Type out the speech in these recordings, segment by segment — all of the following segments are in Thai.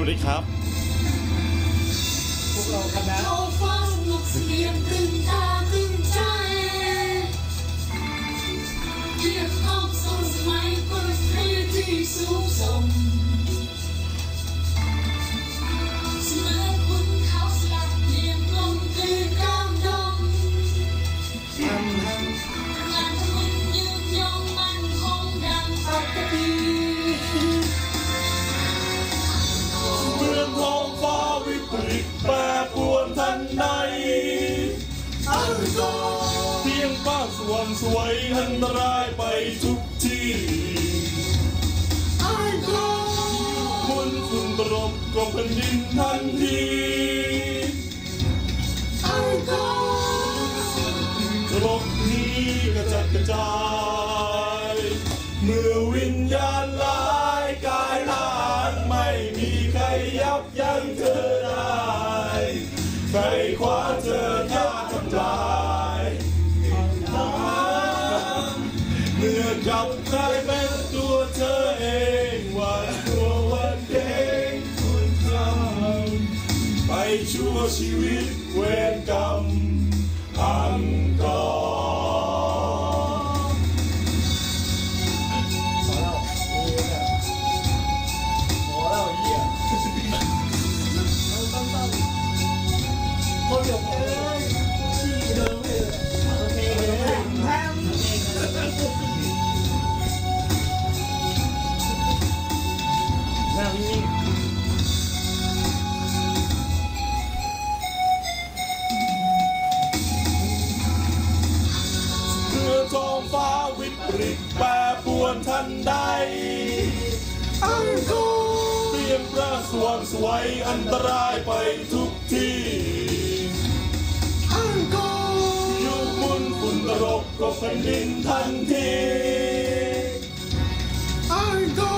วัสดีครับ พวกเราคณะ แผ่นดินทันทีระบบนี้กระจัดกระจาย เมื่อวิญญาณลายกายล้านไม่มีใครยับยั้งเธอได้ใครคว้าเธอฆ่าทำลายเมื่อกลับกลายเป็ ชั่วชีวิตเวรกรรมอังกอร องฟ้าวิปริตแปรปรวนทันใด อังกูเตรียมร่างสว่างสวยอันตรายไปทุกที่ อังกูยุคมุนฝุ่นตรบก็แผ่นดินทันที อังกู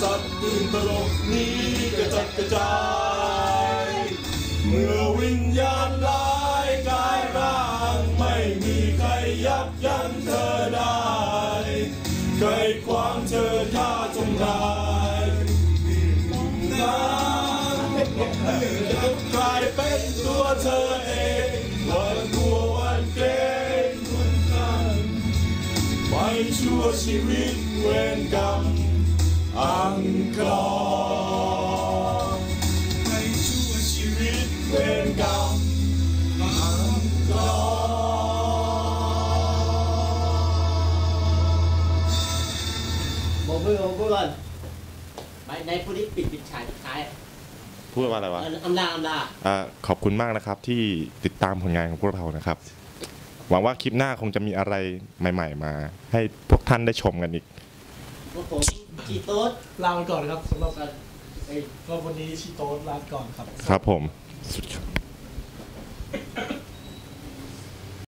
สัตว์ตื่นตรบนี้กระจัดกระจาย เมื่อวิญญาณลา ยับยั้งเธอได้ใครขวางเธอท่าจงรายน้ำกลายเป็นตัวเธอเองวันตัววันเกรงคุณกันไปชั่วชีวิตเวรกรรมอังกอร รบอกเพื่อนบอกเพื่อนไปในผู้ที่ปิดปิดฉายสุดท้ายพูดว่าอะไรวะเอออำลาอำลาอ่าขอบคุณมากนะครับที่ติดตามผลงานของพวกเรานะครับ หวังว่าคลิปหน้าคงจะมีอะไรใหม่ ๆ มา ให้พวกท่านได้ชมกันอีกพวกผมชีโต๊ดลาไปก่อนครับสำหรับเอ้ยก็วันนี้ชิโต้ลาไปก่อนครับ ครับผมสุดยอด